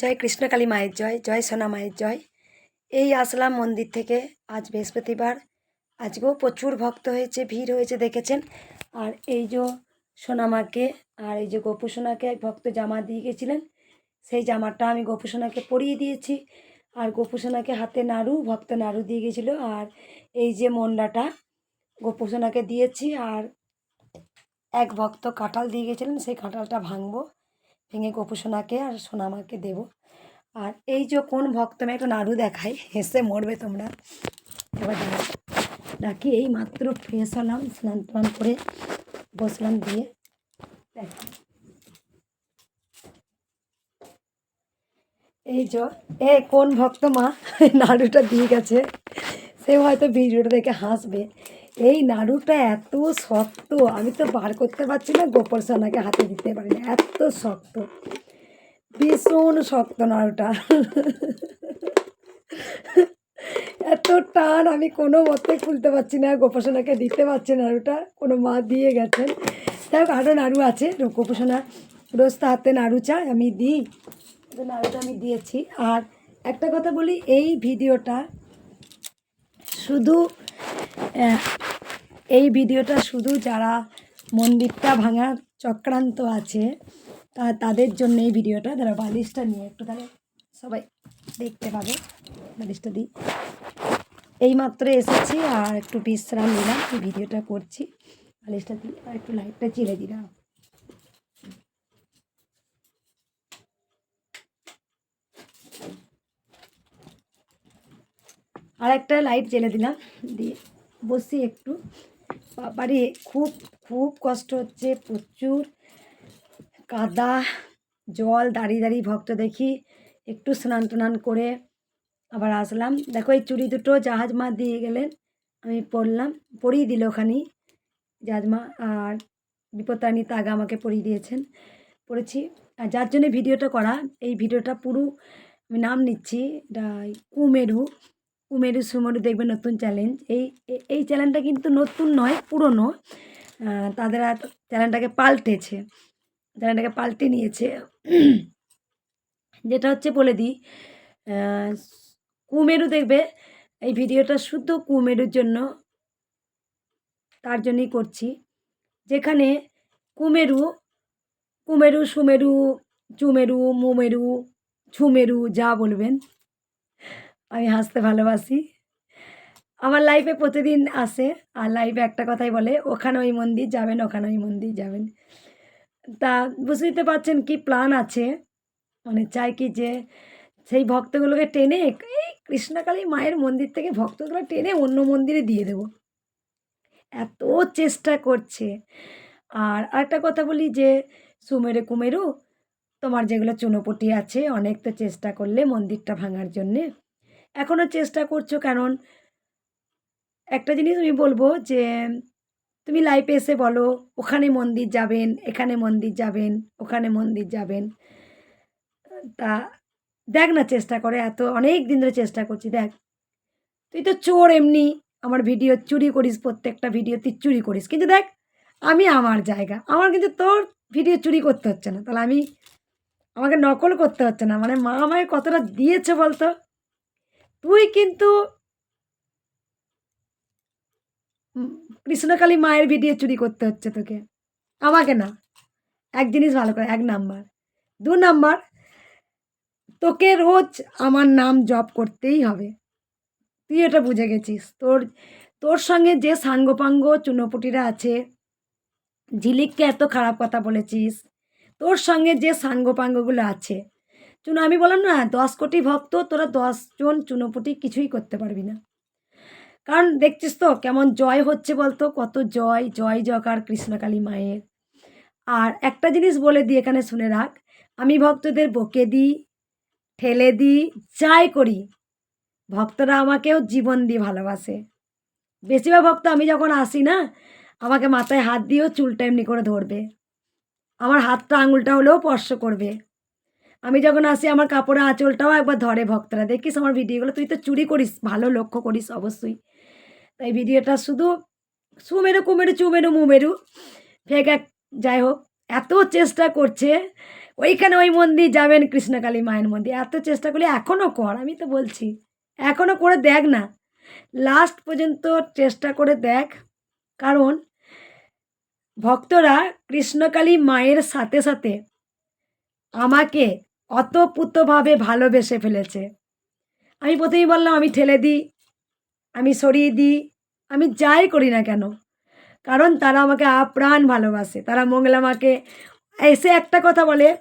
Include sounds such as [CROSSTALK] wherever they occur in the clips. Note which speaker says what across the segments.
Speaker 1: জয় কৃষ্ণকালী মায়ের জয় জয় সোনা মায়ের জয়। এই আসলাম মন্দির থেকে আজ বৃহস্পতিবার। আজকেও প্রচুর ভক্ত হয়েছে, ভিড় হয়েছে, দেখেছেন? আর এই যে সোনামাকে আর এই যে গোপু সোনাকে এক ভক্ত জামা দিয়ে গেছিলেন, সেই জামাটা আমি গোপু সোনাকে পরিয়ে দিয়েছি। আর গোপু সোনাকে হাতে নাড়ু, ভক্ত নাড়ু দিয়ে গেছিল। আর এই যে মন্ডাটা, গোপু সোনাকে দিয়েছি। আর এক ভক্ত কাঁঠাল দিয়ে গেছিলেন, সেই কাঁঠালটা ভাঙবো। ভেঙে গোপু সোনাকে আর সোনামাকে দেবো। আর এই যে কোন ভক্ত আমি একটা নাড়ু দেখাই হেসে মরবে তোমরা। এবার ডাকি এই মাত্র ফ্রেশ হলাম, স্নান টান করে বসলাম দিয়ে। দেখো। এই যে, এ কোন ভক্ত মা, নাড়ুটা দিয়ে গেছে। সে হয়তো ভিডিওটা দেখে হাসবে। এই নাড়ুটা এত শক্ত, আমি তো বার করতে পারছি না, গোপাল সোনাকে হাতে দিতে পারি না, এত শক্ত। ভীষণ শক্ত নাড়ুটা। এত টান, আমি কোনো মতে খুলতে পারছি না গোপাসনাকে দিতে পারছি নাড়ুটা, কোনো মা দিয়ে গেছেন। হোক আরও নাড়ু আছে গোপাসনা রোজ তো হাতে নাড়ু চায়, আমি দিই। নাড়ুটা আমি দিয়েছি। আর একটা কথা বলি, এই ভিডিওটা শুধু এই ভিডিওটা শুধু যারা মন্দিরটা ভাঙার চক্রান্ত আছে, তা তাদের জন্য এই ভিডিওটা, তারা বালিশটা নিয়ে একটু তাহলে সবাই দেখতে পাবে। বালিশটা দিই। এইমাত্র এসেছি আর একটু বিশ্রাম নিলাম ভিডিওটা করছি। বালিশটা দিই, আর একটু লাইটটা চিলে দিলাম। আর একটা লাইট জ্বেলে দিলাম। দিয়ে বসি একটু। বাবারে, খুব খুব কষ্ট হচ্ছে, প্রচুর। কাদা, জল, দাঁড়িয়ে দাঁড়িয়ে ভক্ত দেখি। একটু স্নান টান করে আবার আসলাম। দেখো, এই চুড়ি দুটো জাহাজ মা দিয়ে গেলেন। আমি পরলাম, পরিয়ে দিল ওখানে। জাহাজ মা আর বিপত্তারিণী তাগা আমাকে পরিয়ে দিয়েছেন। পড়েছি আর যার জন্য ভিডিওটা করা, এই ভিডিওটা পুরো আমি নাম নিচ্ছি। এটা কুমেরু। কুমেরু সুমেরু দেখবে নতুন চ্যালেঞ্জ এই এই চ্যানেলটা কিন্তু নতুন নয়, পুরনো। তাদের চ্যানেলটাকে পাল্টেছে। চ্যানেলটাকে পাল্টে নিয়েছে। যেটা হচ্ছে বলে দিই কুমেরু দেখবে, এই ভিডিওটা শুদ্ধ কুমেরুর জন্য, তার জন্যই করছি। যেখানে কুমেরু কুমেরু, সুমেরু, চুমেরু, মুমেরু ছুমেরু যা বলবেন আমি হাসতে ভালোবাসি। আমার লাইফে প্রতিদিন আসে, আর লাইফে একটা কথাই বলে, ওখানে ওই মন্দির যাবেন, ওখানে ওই মন্দির যাবেন। তা বুঝতে পারছেন কি প্ল্যান আছে? মানে চাই কি যে সেই ভক্তগুলোকে টেনে, এই কৃষ্ণকালী মায়ের মন্দির থেকে ভক্তগুলো টেনে অন্য মন্দিরে দিয়ে দেবো। এত চেষ্টা করছে। আর আরেকটা কথা বলি যে, সুমেরু কুমেরু, তোমার যেগুলো চুনোপটি আছে, অনেক তো চেষ্টা করলে মন্দিরটা ভাঙার জন্যে। এখনও চেষ্টা করছ কারণ একটা জিনিস আমি বলব যে, তুমি লাইফে এসে বলো, ওখানে মন্দির যাবেন, এখানে মন্দির যাবেন, ওখানে মন্দির যাবেন। তা দেখ না চেষ্টা করে, এত অনেক দিন ধরে চেষ্টা করছি, দেখ। তুই তো চোর এমনি, আমার ভিডিও চুরি করিস, প্রত্যেকটা ভিডিও তুই চুরি করিস। কিন্তু দেখ, আমি আমার জায়গা, আমার কিন্তু তোর ভিডিও চুরি করতে হচ্ছে না। তাহলে আমি, আমাকে নকল করতে হচ্ছে না। মানে মা আমাকে কতটা দিয়েছে বলতো? তুই কিন্তু কৃষ্ণকালী মায়ের ভিডিও চুরি করতে হচ্ছে তোকে। আমাকে না। এক জিনিস ভালো করে, এক নাম্বার। দু নাম্বার, তোকে রোজ আমার নাম জপ করতেই হবে। তুই এটা বুঝে গেছিস। তোর তোর সঙ্গে যে সাঙ্গপাঙ্গ চুনোপুটিরা আছে, ঝিলিককে এত খারাপ কথা বলেছিস, তোর সঙ্গে যে সাঙ্গপাঙ্গগুলো আছে চুনো, আমি বললাম না, দশ কোটি ভক্ত, তোরা দশজন চুনোপুটি কিছুই করতে পারবি না। কারণ দেখছিস তো, কেমন জয় হচ্ছে বলতো, কত জয় জয় জকার কৃষ্ণকালী মায়ের। আর একটা জিনিস বলে দিই এখানে শুনে রাখ, আমি ভক্তদের বকে দিই ঠেলে দিই যাই করি, ভক্তরা আমাকেও জীবন দিয়ে ভালোবাসে। বেশিরভাগ ভক্ত আমি যখন আসি না, আমাকে মাথায় হাত দিয়েও চুলটা এমনি করে ধরবে। আমার হাতটা আঙুলটা হলেও স্পর্শ করবে। আমি যখন আসি, আমার কাপড়ে আঁচলটাও একবার ধরে ভক্তরা। দেখিস আমার ভিডিওগুলো, তুই তো চুরি করিস, ভালো লক্ষ্য করিস অবশ্যই। তাই ভিডিওটা শুধু সুমেরু, কুমেরু, চুমেরু, মুমেরু, ফেক এক, যাই হোক, এত চেষ্টা করছে, ওইখানে ওই মন্দির যাবেন, কৃষ্ণকালী মায়ের মন্দির, এত চেষ্টা করলে এখনও কর, আমি তো বলছি এখনও করে দেখ না। লাস্ট পর্যন্ত চেষ্টা করে দেখ, কারণ ভক্তরা কৃষ্ণকালী মায়ের সাথে সাথে আমাকে অতপ্রুতভাবে ভালোবেসে ফেলেছে। আমি প্রথমেই বললাম, আমি ঠেলে দিই, আমি সরিয়ে দিই, আমি যাই করি না কেন? কারণ তারা আমাকে আপ্রাণ ভালোবাসে, তারা মঙ্গলা মাকে এসে একটা কথা বলে,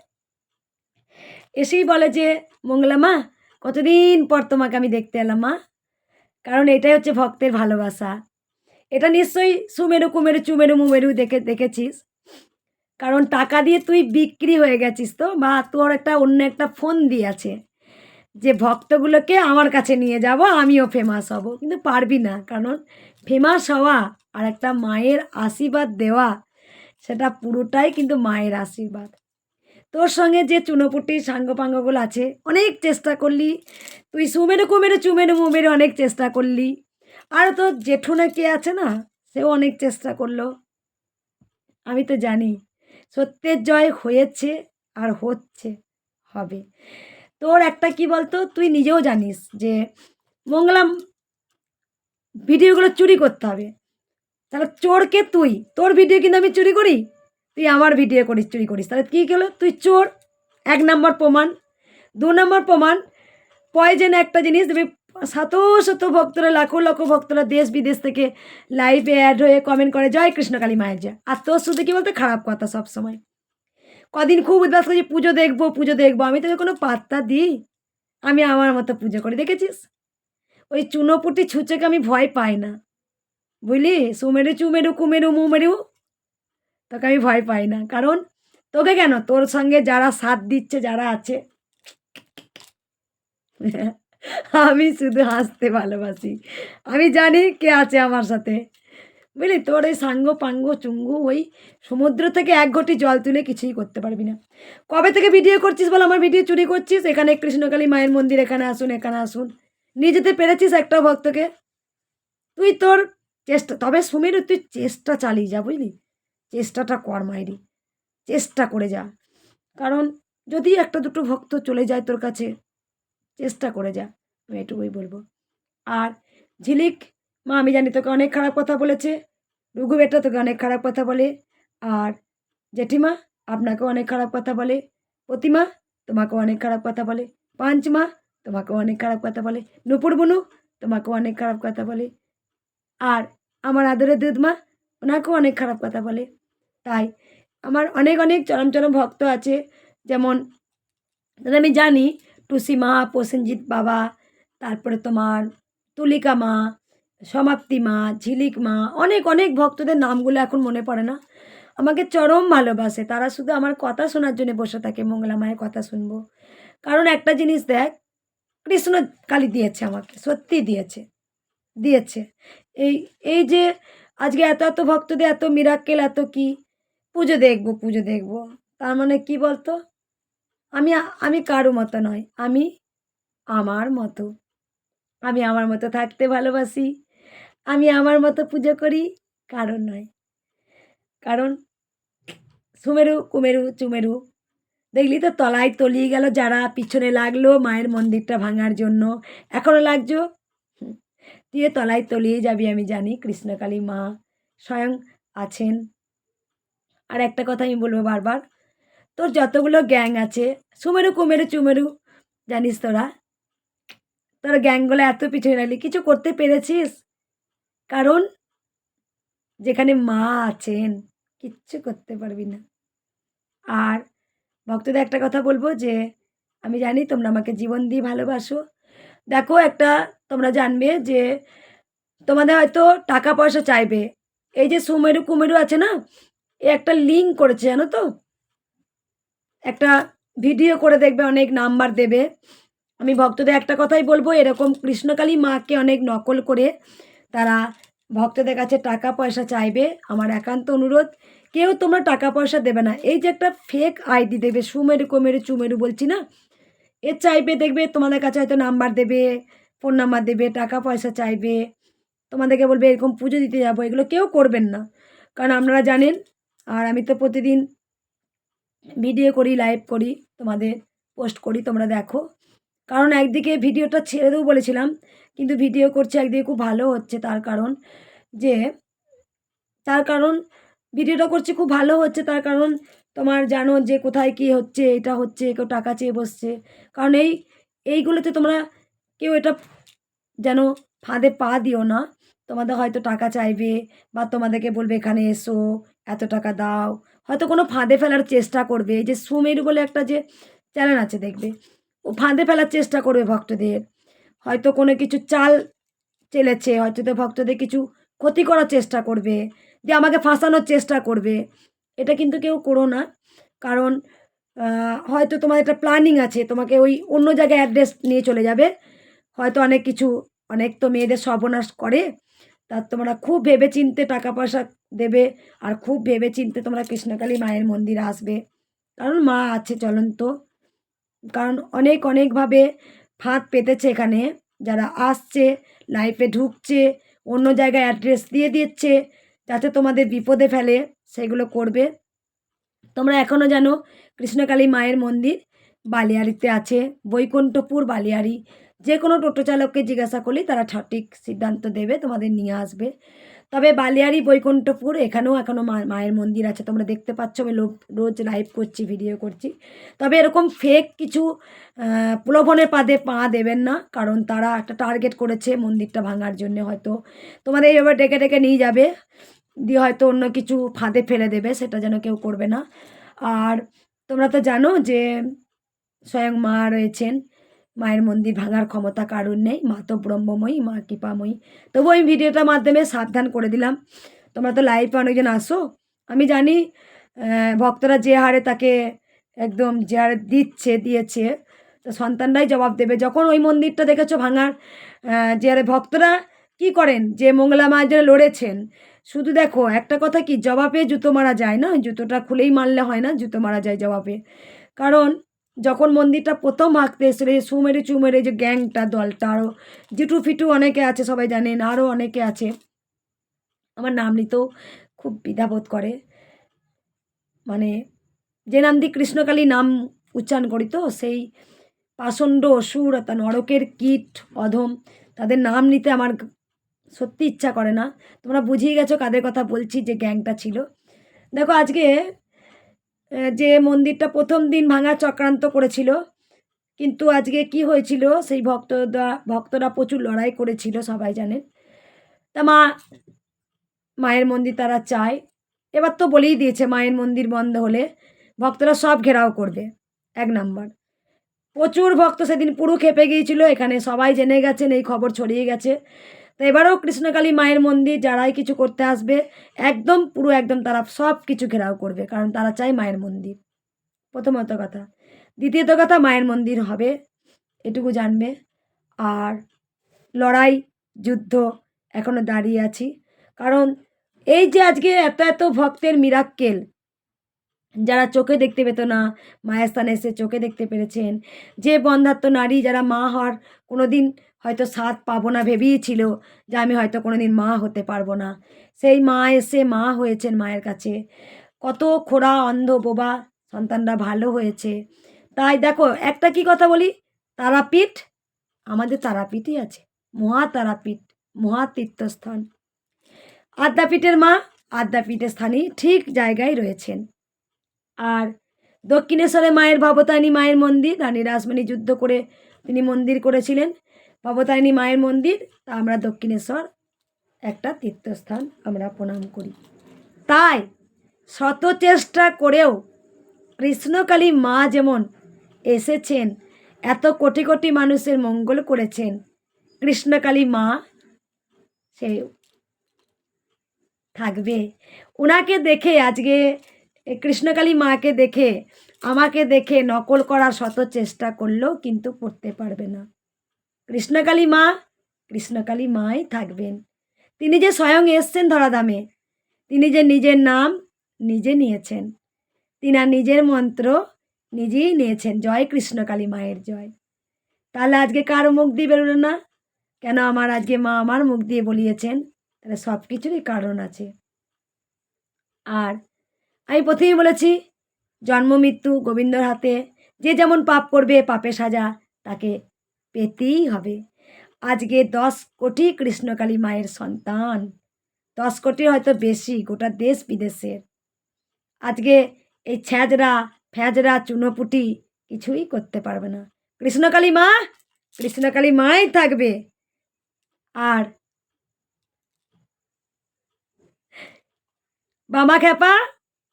Speaker 1: এসেই বলে যে, মঙ্গলা মা, কতদিন পর তোমাকে আমি দেখতে এলাম মা? কারণ এটাই হচ্ছে ভক্তের ভালোবাসা। এটা নিশ্চয়ই সুমেরু কুমেরু, চুমেরু মুমেরু দেখে, দেখেছিস? কারণ টাকা দিয়ে তুই বিক্রি হয়ে গেছিস তো, বা তোর একটা অন্য একটা ফোন দিয়েছে, যে ভক্তগুলোকে আমার কাছে নিয়ে যাব, আমিও ফেমাস হব। কিন্তু পারবি না, কারণ ফেমাস হওয়া আর একটা মায়ের আশীর্বাদ দেওয়া, সেটা পুরোটাই কিন্তু মায়ের আশীর্বাদ। তোর সঙ্গে যে চুনোপুটি, সাঙ্গপাঙ্গগুলো আছে, অনেক চেষ্টা করলি, তুই সুমেরু কুমেরু, চুমেরু মুমেরু অনেক চেষ্টা করলি, আর তোর জেঠু না কে আছে না, সেও অনেক চেষ্টা করল। আমি তো জানি সত্যের জয় হয়েছে আর হচ্ছে, হবে। তোর একটা কি বলতো, তুই নিজেও জানিস যে মঙ্গলাম ভিডিওগুলো চুরি করতে হবে। তাহলে চোরকে তুই, তোর ভিডিও কিন্তু আমি চুরি করি, তুই আমার ভিডিও করিস চুরি করিস। তাহলে কী গেলো তুই চোর, এক নম্বর প্রমাণ, দু নম্বর প্রমাণ পয়জেন একটা জিনিস দেবে শত শত ভক্তরা, লাখো লাখো ভক্তরা দেশ বিদেশ থেকে লাইভে অ্যাড হয়ে কমেন্ট করে, জয় কৃষ্ণকালী মায়ের জয়। আর তোর শুধু কি বলতে, খারাপ কথা সব সময় কদিন খুব উদ্বাস করছি, পুজো দেখব পুজো দেখব। আমি তোকে কোনো পাত্তা দিই? আমি আমার মতো পুজো করি, দেখেছিস? ওই চুনোপুটি ছুঁচেকে আমি ভয় পাই না। বুঝলি? সুমেরু, চুমেরু, কুমেরু, মুমেরু, তোকে আমি ভয় পাই না। কারণ তোকে কেন? তোর সঙ্গে যারা সাথ দিচ্ছে, যারা আছে। [LAUGHS] আমি শুধু হাসতে ভালোবাসি। আমি জানি কে আছে আমার সাথে। বুঝলি? তোর এই সাঙ্গ পাঙ্গ চুঙ্গু ওই সমুদ্র থেকে এক ঘটি জল তুলে কিছুই করতে পারবি না। কবে থেকে ভিডিও করছিস বল? আমার ভিডিও চুরি করছিস? এখানে কৃষ্ণকালী মায়ের মন্দির, এখানে আসুন এখানে আসুন। নিয়ে যেতে পেরেছিস একটা ভক্তকে? তুই তোর চেষ্টা, তবে সুমির, তুই চেষ্টা চালিয়ে যা, বুঝলি? চেষ্টাটা কর মাইরি। চেষ্টা করে যা। কারণ যদি একটা দুটো ভক্ত চলে যায় তোর কাছে, চেষ্টা করে যা। আমি এটুকুই বলব। আর ঝিলিক, মা, আমি জানি তোকে অনেক খারাপ কথা বলেছে। রঘু বেটা তোকে অনেক খারাপ কথা বলে। আর জেঠিমা আপনাকেও অনেক খারাপ কথা বলে। প্রতিমা তোমাকেও অনেক খারাপ কথা বলে। পাঞ্চমা তোমাকেও অনেক খারাপ কথা বলে। নুপুর বনু তোমাকেও অনেক খারাপ কথা বলে। আর আমার আদরের দুধমা, ওনাকেও অনেক খারাপ কথা বলে। তাই আমার অনেক অনেক চরম চরম ভক্ত আছে। যেমন, আমি জানি টুসি মা, প্রসেনজিৎ বাবা তারপরে তোমার তুলিকা মা, সমাপ্তি মা, ঝিলিক মা, অনেক অনেক ভক্তদের নামগুলো এখন মনে পড়ে না। আমাকে চরম ভালোবাসে। তারা শুধু আমার কথা শোনার জন্য বসে থাকে, মঙ্গলা মায়ের কথা শুনব। কারণ একটা জিনিস দেখ, কৃষ্ণ কালী দিয়েছে আমাকে, সত্যি দিয়েছে দিয়েছে। এই এই যে আজকে এত এত ভক্তদের, এত মিরাক্কেল এত কি, পুজো দেখব পুজো দেখব। তার মানে কি বলতো? আমি আমি কারও মতো নয়, আমি আমার মতো। আমি আমার মতো থাকতে ভালোবাসি। আমি আমার মতো পুজো করি কারণ নয়। কারণ সুমেরু কুমেরু চুমেরু দেখলি তো তলায় তলিয়ে গেল যারা পিছনে লাগল মায়ের মন্দিরটা ভাঙার জন্য। এখনও হুম, তুইও তলায় তলিয়ে যাবি আমি জানি কৃষ্ণকালী মা স্বয়ং আছেন। আর একটা কথা আমি বলব বারবার তোর যতগুলো গ্যাং আছে সুমেরু কুমেরু চুমেরু জানিস তোরা তোরা গ্যাংগুলো এত পিছনে লাগলি। কিছু করতে পেরেছিস? কারণ যেখানে মা আছেন, কিচ্ছু করতে পারবি না। আর ভক্তদের একটা কথা বলব যে, আমি জানি তোমরা আমাকে জীবন দিয়ে ভালোবাসো। দেখো একটা তোমরা জানবে যে, তোমাদের হয়তো টাকা পয়সা চাইবে। এই যে সুমেরু কুমেরু আছে না, এ একটা লিঙ্ক করেছে জানো তো? একটা ভিডিও করে দেখবে, অনেক নাম্বার দেবে। আমি ভক্তদের একটা কথাই বলব, এরকম কৃষ্ণকালী মাকে অনেক নকল করে তারা ভক্তদের কাছে টাকা পয়সা চাইবে। আমার একান্ত অনুরোধ, কেউ তোমরা টাকা পয়সা দেবে না। এই যে একটা ফেক আইডি দেবে, সুমেরু, কোমেরু, চুমেরু বলছি না? এ চাইবে, দেখবে তোমাদের কাছে হয়তো নাম্বার দেবে ফোন নাম্বার দেবে টাকা পয়সা চাইবে, তোমাদেরকে বলবে এরকম পুজো দিতে যাব, এগুলো কেউ করবেন না। কারণ আপনারা জানেন, আর আমি তো প্রতিদিন ভিডিও করি লাইভ করি, তোমাদের পোস্ট করি, তোমরা দেখো। কারণ একদিকে ভিডিওটা ছেড়ে দেবো বলেছিলাম, কিন্তু ভিডিও করছে একদিকে খুব ভালো হচ্ছে তার কারণ যে, তার কারণ ভিডিওটা করছি খুব ভালো হচ্ছে, তার কারণ তোমার জানো যে কোথায় কী হচ্ছে, এটা হচ্ছে, কেউ টাকা চেয়ে বসছে। কারণ এই, এইগুলোতে তোমরা কেউ এটা যেন ফাঁদে পা দিও না। তোমাদের হয়তো টাকা চাইবে বা তোমাদেরকে বলবে, এখানে এসো, এত টাকা দাও। হয়তো কোনো ফাঁদে ফেলার চেষ্টা করবে। এই যে সুমেরু বলে একটা যে চ্যানেল আছে, দেখবে? ফাঁদে ফেলার চেষ্টা করবে ভক্তদের। হয়তো কোনো কিছু চাল চেলেছে, হয়তো তো ভক্তদের কিছু ক্ষতি করার চেষ্টা করবে, যে আমাকে ফাঁসানোর চেষ্টা করবে। এটা কিন্তু কেউ করো না। কারণ হয়তো তোমার একটা প্ল্যানিং আছে, তোমাকে ওই অন্য জায়গায় অ্যাড্রেস নিয়ে চলে যাবে। হয়তো অনেক কিছু, অনেক তো মেয়েদের সর্বনাশ করে। তার তোমরা খুব ভেবে চিনতে টাকা পয়সা দেবে আর খুব ভেবে চিনতে তোমরা কৃষ্ণকালী মায়ের মন্দিরে আসবে। কারণ মা আছে চলন্ত। কারণ অনেক, অনেকভাবে ফাঁদ পেতেছে এখানে। যারা আসছে লাইফে ঢুকছে, অন্য জায়গায় অ্যাড্রেস দিয়ে দিচ্ছে, যাতে তোমাদের বিপদে ফেলে, সেগুলো করবে। তোমরা এখনও জানো, কৃষ্ণকালী মায়ের মন্দির বালিয়াড়িতে আছে, বৈকুণ্ঠপুর বালিয়াড়ি। যে কোনো টোটো চালককে জিজ্ঞাসা করলেই তারা সঠিক সিদ্ধান্ত দেবে, তোমাদের নিয়ে আসবে। তবে বালিয়ারি বৈকুণ্ঠপুর, এখানেও এখনও মায়ের মন্দির আছে। তোমরা দেখতে পাচ্ছ, আমি লোক, রোজ লাইভ করছি ভিডিও করছি। তবে এরকম ফেক কিছু প্রলোভনের পাদে পা দেবেন না, কারণ তারা একটা টার্গেট করেছে মন্দিরটা ভাঙার জন্য হয়তো। তোমাদের এইভাবে ডেকে ডেকে নিয়ে যাবে, দিয়ে হয়তো অন্য কিছু ফাঁদে ফেলে দেবে, সেটা যেন কেউ করবে না। আর তোমরা তো জানো যে, স্বয়ং মা রয়েছেন। মায়ের মন্দির ভাঙার ক্ষমতা কারুর নেই? মা তো ব্রহ্মময়ী, মা কৃপাময়ী। তবু আমি ভিডিওটার মাধ্যমে সাবধান করে দিলাম। তোমরা তো লাইভে অনেকজন আসো। আমি জানি ভক্তরা যে হারে তাকে একদম যে হারে দিচ্ছে, দিয়েছে, তো সন্তানরাই জবাব দেবে। যখন ওই মন্দিরটা দেখেছ ভাঙার যে হারে ভক্তরা কি করেন? যে মঙ্গলা মায়ের জন্য লড়েছেন, শুধু দেখো, একটা কথা কি? জবাবে জুতো মারা যায় না? জুতোটা খুলেই মারলে হয় না? জুতো মারা যায় জবাবে। কারণ যখন মন্দিরটা প্রথম ভাঙতে এসেছিল, এই সুমেরে চুমেরে যে গ্যাংটা দলটা আরও জিটু ফিটু অনেকে আছে, সবাই জানেন আরও অনেকে আছে। আমার নাম নিতেও খুব দ্বিধাবোধ করে। মানে যে নাম দিয়ে কৃষ্ণকালী নাম উচ্চারণ করি তো, সেই পাষণ্ড, অসুর অর্থাৎ নরকের কীট, অধম, তাদের নাম নিতে আমার সত্যি ইচ্ছা করে না। তোমরা বুঝিয়ে গেছো কাদের কথা বলছি যে গ্যাংটা ছিল। দেখো, আজকে যে মন্দিরটা প্রথম দিন ভাঙা চক্রান্ত করেছিল, কিন্তু আজকে কি হয়েছিল, সেই ভক্তরা ভক্তরা প্রচুর লড়াই করেছিল, সবাই জানেন তা মা, মায়ের মন্দির তারা চায়। এবার তো বলেই দিয়েছে, মায়ের মন্দির বন্ধ হলে ভক্তরা সব ঘেরাও করবে, এক নাম্বার। প্রচুর ভক্ত সেদিন পুরো খেপে গিয়েছিল, এখানে সবাই জেনে গেছেন, এই খবর ছড়িয়ে গেছে। তো এবারেও কৃষ্ণকালী মায়ের মন্দির যারাই কিছু করতে আসবে, একদম, পুরো একদম তারা সব কিছু ঘেরাও করবে, কারণ তারা চায় মায়ের মন্দির। প্রথমত কথা। দ্বিতীয়ত কথা, মায়ের মন্দির হবে, এটুকু জানবে। আর লড়াই, যুদ্ধ এখনও দাঁড়িয়ে আছি। কারণ এই যে আজকে এত এত ভক্তের মিরাক্কেল, যারা চোখে দেখতে পেত না মায়ের স্থানে এসে চোখে দেখতে পেরেছেন, যে বন্ধাত্ম নারী যারা মা হওয়ার কোনো দিন হয়তো স্বাদ পাবো না ভেবেই ছিল যে আমি হয়তো কোনো দিন মা হতে পারব না। সেই মা এসে মা হয়েছেন মায়ের কাছে। কত খোড়া, অন্ধ, বোবা সন্তানরা ভালো হয়েছে। তাই দেখো, একটা কি কথা বলি? তারাপীঠ? আমাদের তারাপীঠই আছে। মহা তারাপীঠ মহা তীর্থস্থান আদ্যাপীঠের মা আদ্যাপীঠের স্থানেই ঠিক জায়গায় রয়েছেন। আর দক্ষিণেশ্বরে মায়ের ভবতারিণী মায়ের মন্দির, রানী রাসমণি যুদ্ধ করে তিনি মন্দির করেছিলেন। ভবতারিণী মায়ের মন্দির, তা আমরা দক্ষিণেশ্বর, একটা তীর্থস্থান আমরা প্রণাম করি। তাই শত চেষ্টা করেও কৃষ্ণকালী মা যেমন এসেছেন, এত কোটি কোটি মানুষের মঙ্গল করেছেন, কৃষ্ণকালী মা সে থাকবে। ওনাকে দেখে আজকে কৃষ্ণকালী মাকে দেখে, আমাকে দেখে নকল করার শত চেষ্টা করলেও কিন্তু পড়তে পারবে না। কৃষ্ণকালী মা, কৃষ্ণকালী মাই থাকবেন। তিনি যে স্বয়ং এসছেন ধরাধামে, তিনি যে নিজের নাম নিজে নিয়েছেন, তিনার নিজের মন্ত্র নিজেই নিয়েছেন, জয় কৃষ্ণকালী মায়ের জয়। তাহলে আজকে কার মুখ দিয়ে বেরোলো না? কেন আমার আজকে মা আমার মুখ দিয়ে বলিয়েছেন? তাহলে সব কিছুরই কারণ আছে। আর আমি প্রথমেই বলেছি, জন্ম মৃত্যু গোবিন্দর হাতে, যে যেমন পাপ করবে পাপে সাজা, তাকে পেতেই হবে। আজকে দশ কোটি কৃষ্ণকালী মায়ের সন্তান। দশ কোটির হয়তো বেশি, গোটা দেশ বিদেশের। আজকে এই ছ্যাঁচড়া, ফ্যাঁচড়া, চুনোপুটি কিছুই করতে পারবে না। কৃষ্ণকালী মা, কৃষ্ণকালী মাই থাকবে। আর বামা খ্যাপা,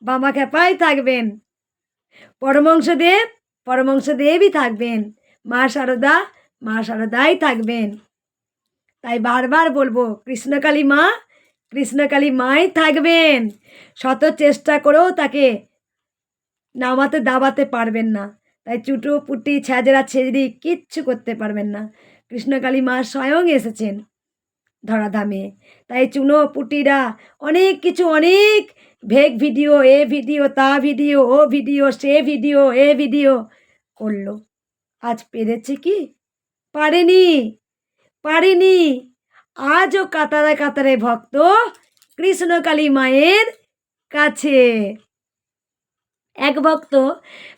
Speaker 1: বামা খ্যাপাই থাকবেন। পরমংশদেব পরমংশদেবই থাকবেন। মা শারদা মা শারদাই থাকবেন। তাই বারবার বলব, কৃষ্ণকালী মা, কৃষ্ণকালী মাই থাকবেন। শত চেষ্টা করেও তাকে নামাতে দাবাতে পারবেন না। তাই চুটো, পুটি ছ্যাজরা ছেজরি কিচ্ছু করতে পারবেন না। কৃষ্ণকালী মা স্বয়ং এসেছেন ধরাধামে। তাই চুনো, পুটিরা অনেক কিছু, অনেক ভেগ ভিডিও, এ ভিডিও, তা ভিডিও, ও ভিডিও, সে ভিডিও, এ ভিডিও করল। আজ পেরেছে কি? পারেনি পারেনি। আজও কাতারে কাতারে ভক্ত কৃষ্ণকালী মায়ের কাছে। এক ভক্ত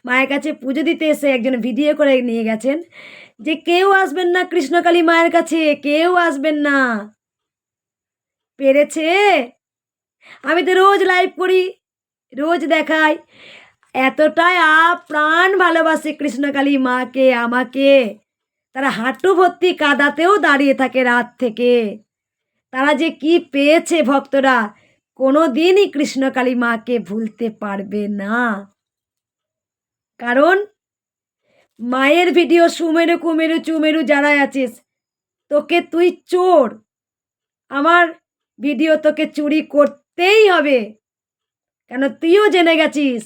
Speaker 1: মায়ের কাছে পুজো দিতে এসে একজন ভিডিও করে নিয়ে গেছেন যে, কেউ আসবেন না কৃষ্ণকালী মায়ের কাছে, কেউ আসবেন না। পেরেছে? আমি তো রোজ লাইভ করি, রোজ দেখাই। এতটাই প্রাণ ভালোবাসে কৃষ্ণকালী মাকে, আমাকে। তারা হাঁটু ভর্তি কাদাতেও দাঁড়িয়ে থাকে রাত থেকে। তারা যে কি পেয়েছে ভক্তরা কোনো দিনই কৃষ্ণকালী মাকে ভুলতে পারবে না। কারণ মায়ের ভিডিও সুমেরু, কুমেরু, চুমেরু যারা আছিস, তোকে তুই চোর। আমার ভিডিও তোকে চুরি করতেই হবে। কেন তুইও জেনে গেছিস?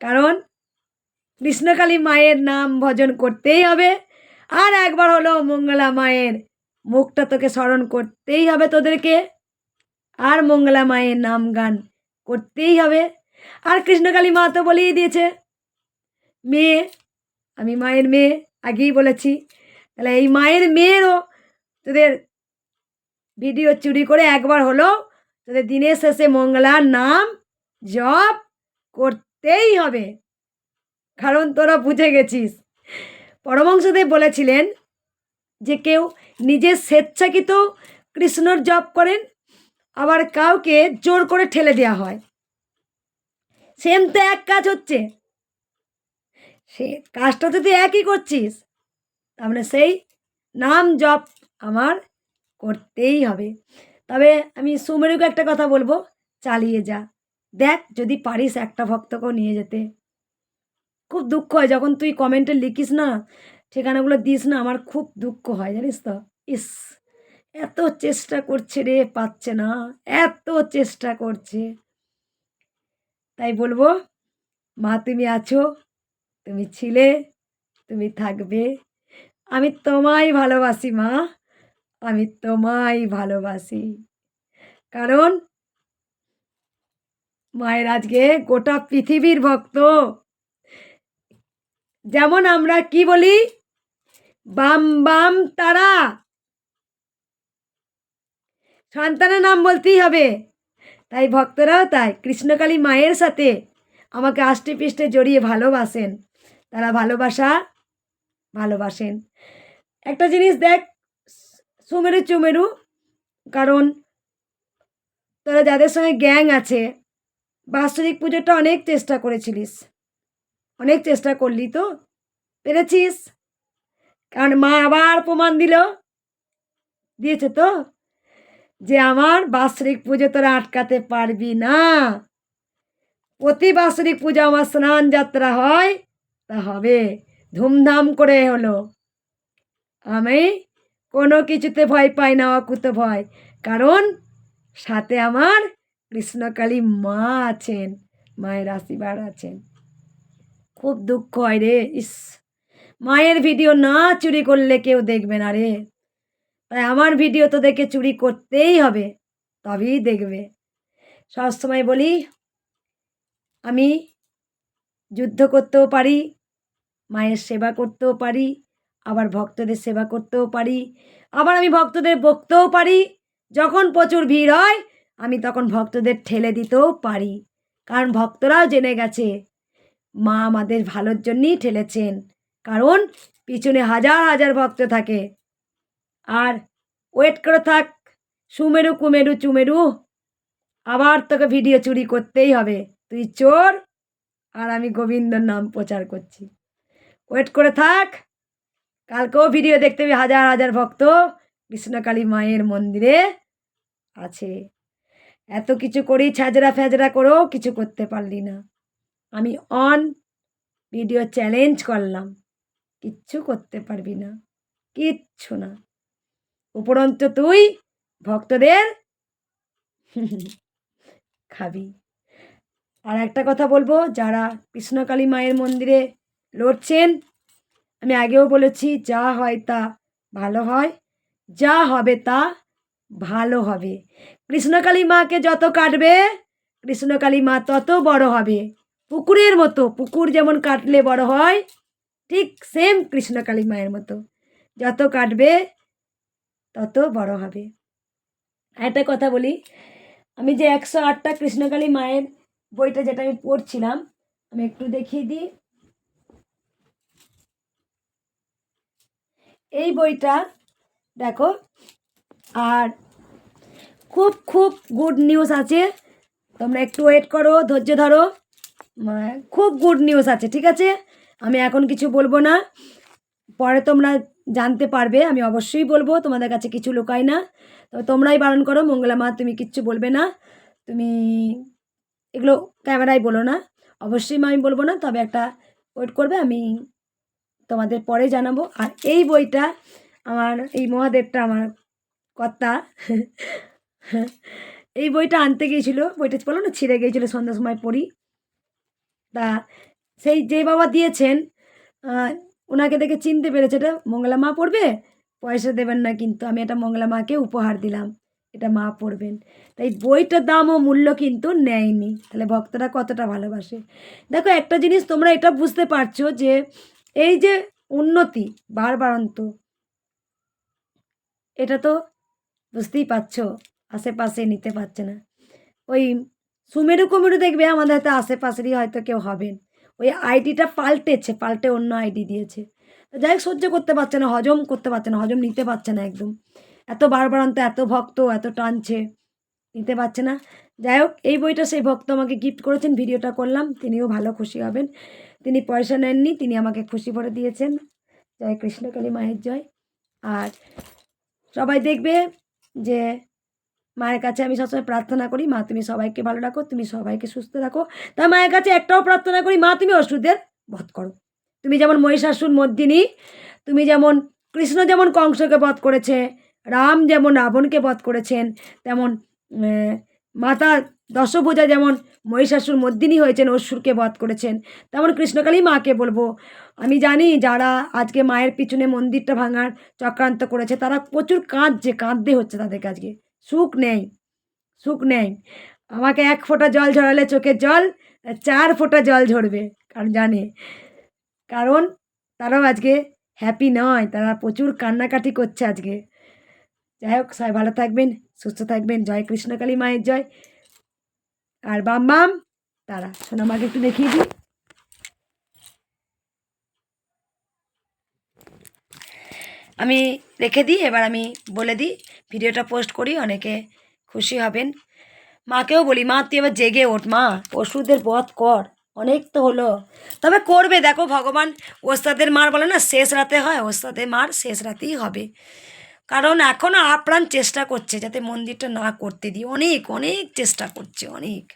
Speaker 1: কারণ কৃষ্ণকালী মায়ের নাম ভজন করতেই হবে। আর একবার হলো মঙ্গলা মায়ের মুখটা তোকে স্মরণ করতেই হবে তোদেরকে। আর মঙ্গলা মায়ের নাম গান করতেই হবে। আর কৃষ্ণকালী মা তো বলেই দিয়েছে, মেয়ে, আমি মায়ের মেয়ে, আগেই বলেছি। তাহলে এই মায়ের মেয়েরও তোদের ভিডিও চুরি করে একবার হলো তোদের দিনের শেষে মঙ্গলার নাম জপ করতেই হবে। কারণ তোরা বুঝে গেছিস। পরমংশদেব বলেছিলেন যে কেউ নিজের স্বেচ্ছাকৃত কৃষ্ণর জপ করেন, আবার কাউকে জোর করে ঠেলে দেওয়া হয়। সেম তো এক কাজ হচ্ছে। সে কাজটা তো তুই একই করছিস মানে সেই নাম জপ আমার করতেই হবে। তবে আমি সুমেরুকে একটা কথা বলব, চালিয়ে যা। দেখ যদি পারিস একটা ভক্তকেও নিয়ে যেতে। খুব দুঃখ হয় যখন তুই কমেন্টে লিখিস না, ঠিকানাগুলো দিস না, আমার খুব দুঃখ হয়, জানিস তো। ইস, এত চেষ্টা করছে রে, পাচ্ছে না, এত চেষ্টা করছে। তাই বলব, মা তুমি আছো, তুমি ছিলে, তুমি থাকবে। আমি তোমায় ভালোবাসি, মা, আমি তোমায় ভালোবাসি। কারণ, মায়ের আজকে গোটা পৃথিবীর ভক্ত। যেমন আমরা কি বলি? বাম বাম, তারা। সন্তানের নাম বলতেই হবে। তাই ভক্তরাও তাই, কৃষ্ণকালী মায়ের সাথে আমাকে আষ্টে পৃষ্ঠে জড়িয়ে ভালোবাসেন। তারা ভালোবাসা, ভালোবাসেন। একটা জিনিস দেখ, সুমেরু, চুমেরু, কারণ তোরা যাদের সঙ্গে গ্যাং আছে, বাৎসরিক পুজোটা অনেক চেষ্টা করেছিলিস। অনেক চেষ্টা করলি তো? পেরেছিস? কারণ মা আবার প্রমাণ দিল। দিয়েছে তো? যে আমার বাৎসরিক পুজো তোরা আটকাতে পারবি না। প্রতি বাৎসরিক পুজো আমার স্নান যাত্রা হয়, তা হবে। ধুমধাম করে হলো। আমি কোনো কিছুতে ভয় পাই না, অকুত ভয়। কারণ সাথে আমার কৃষ্ণকালী মা আছেন, মায়ের আশীর্বাদ আছেন। খুব দুঃখ হয় রে, ইস। মায়ের ভিডিও না চুরি করলে কেউ দেখবে না রে। তাই আমার ভিডিও তো দেখে চুরি করতেই হবে, তবেই দেখবে। সবসময় বলি, আমি যুদ্ধ করতেও পারি, মায়ের সেবা করতেও পারি, আবার ভক্তদের সেবা করতেও পারি, আবার আমি ভক্তদের বকতেও পারি, যখন প্রচুর ভিড় হয়, আমি তখন ভক্তদের ঠেলে দিতেও পারি। কারণ ভক্তরাও জেনে গেছে মা আমাদের ভালোর জন্যই ঠেলেছেন, কারণ পিছনে হাজার হাজার ভক্ত থাকে। আর ওয়েট করে থাক, সুমেরু, কুমেরু, চুমেরু, আবার তোকে ভিডিও চুরি করতেই হবে। তুই চোর, আর আমি গোবিন্দর নাম প্রচার করছি। ওয়েট করে থাক, কালকেও ভিডিও দেখতে হবে হাজার হাজার ভক্ত, কৃষ্ণকালী মায়ের মন্দিরে আছে। এত কিছু করি ছাজরা ফ্যাজরা করেও কিছু করতে পারলি না। আমি অন ভিডিও চ্যালেঞ্জ করলাম। কিচ্ছু করতে পারবি না। কিচ্ছু না। উপরন্ত তুই ভক্তদের [LAUGHS] খাবি। আর একটা কথা বলব, যারা কৃষ্ণকালী মায়ের মন্দিরে লড়ছেন, আমি আগেও বলেছি, যা হয় তা ভালো হয়, যা হবে তা ভালো হবে। কৃষ্ণকালী মাকে যত কাটবে, কৃষ্ণকালী মা তত বড় হবে। পুকুরের মতো, পুকুর যেমন কাটলে বড় হয়, ঠিক সেম কৃষ্ণকালী মায়ের মতো। যত কাটবে, তত বড় হবে। একটা কথা বলি, আমি যে একশো আটটা কৃষ্ণকালী মায়ের বইটা যেটা আমি পড়ছিলাম, আমি একটু দেখিয়ে দিই। এই বইটা, দেখো, আর খুব খুব গুড নিউজ আছে। তোমরা একটু ওয়েট করো, ধৈর্য ধরো। খুব গুড নিউজ আছে, ঠিক আছে? আমি এখন কিছু বলব না। পরে তোমরা জানতে পারবে, আমি অবশ্যই বলব, তোমাদের কাছে কিছু লুকাই না। তবে তোমরাই বারণ করো, মঙ্গলা মা, তুমি কিচ্ছু বলবে না। তুমি এগুলো ক্যামেরায় বলো না। অবশ্যই আমি বলব না, তবে একটা ওয়েট করবে, আমি তোমাদের পরে জানাব। আর এই বইটা আমার, এই মহাদেবটা আমার কর্তা। এই বইটা আনতে গিয়েছিল, বইটা বলো না, ছিঁড়ে গিয়েছিল, সন্ধ্যার সময় পড়ি। তা সেই যে বাবা দিয়েছেন ওনাকে দেখে চিনতে পেরেছে এটা মঙ্গলা মা পড়বে? পয়সা দেবেন না কিন্তু, আমি এটা মঙ্গলা মাকে উপহার দিলাম, এটা মা পড়বেন। তাই বইটার দাম ও মূল্য কিন্তু নেয়নি। তাহলে ভক্তরা কতটা ভালোবাসে? দেখো, একটা জিনিস তোমরা এটা বুঝতে পারছ যে এই যে উন্নতি, বারবারন্ত, এটা তো বুঝতেই পারছ, আশেপাশে নিতে পারছে না। ওই সুমেরু কুমেরু দেখবে আমাদের হয়তো আশেপাশেরই হয়তো কেউ হবেন। ওই আইডিটা পাল্টেছে, পাল্টে অন্য আইডি দিয়েছে। যাই সহ্য করতে পারছে না, হজম করতে পারছে না, হজম নিতে পারছে না একদম। এত বারবারান্ত, এত ভক্ত, এত টানছে, নিতে পারছে না। যাই হোক, এই বইটা সেই ভক্ত আমাকে গিফট করেছেন, ভিডিওটা করলাম, তিনিও ভালো খুশি হবেন। তিনি পয়সা নেননি, তিনি আমাকে খুশি করে দিয়েছেন। জয় কৃষ্ণকালী মায়ের জয়। আর সবাই দেখবে যে মায়ের কাছে আমি সবসময় প্রার্থনা করি, মা তুমি সবাইকে ভালো রাখো, তুমি সবাইকে সুস্থ রাখো তা মায়ের কাছে একটাও প্রার্থনা করি, মা তুমি অসুরদের বধ করো। তুমি যেমন মহিষাসুর মর্দিনী, তুমি যেমন কৃষ্ণ যেমন কংসকে বধ করেছে, রাম যেমন রাবণকে বধ করেছেন, তেমন মাতা দশভুজা যেমন মহিষাসুর মর্দিনী হয়েছেন, অসুরকে বধ করেছেন, তেমন কৃষ্ণকালী মাকে বলব। আমি জানি যারা আজকে মায়ের পিছনে মন্দিরটা ভাঙার চক্রান্ত করেছে, তারা প্রচুর কাঁদছে, কাঁদতে হচ্ছে তাদেরকে আজকে। সুখ নেই সুখ নেই। আমাকে এক ফোঁটা জল ঝরালে চোখের জল, চার ফোঁটা জল ঝরবে, কারণ জানে। কারণ তারাও আজকে হ্যাপি নয়, তারা প্রচুর কান্নাকাটি করছে আজকে। যাই হোক, সবাই ভালো থাকবেন, সুস্থ থাকবেন। জয় কৃষ্ণকালী মায়ের জয়। আর বাম বাম, তারা, সোনামাকে একটু দেখিয়ে দিই। আমি রেখে দিই, এবার আমি বলে দিই, ভিডিওটা পোস্ট করি, অনেকে খুশি হবেন। মাকেও বলি, মা, তুই এবার জেগে ওঠ, মা, ওষুধের বধ কর, অনেক তো হলো। তবে করবে, দেখো, ভগবান ওস্তাদের মার বলে না, শেষ রাতে হয়, ওস্তাদের মার শেষ রাতেই হবে। কারণ এখনও আপ্রাণ চেষ্টা করছে, যাতে মন্দিরটা না করতে দিই। অনেক অনেক চেষ্টা করছে, অনেক।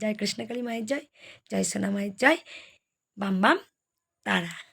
Speaker 1: জয় কৃষ্ণকালী মায়ের জয় জয় সোনা মায়ের জয়। বাম বাম, তারা।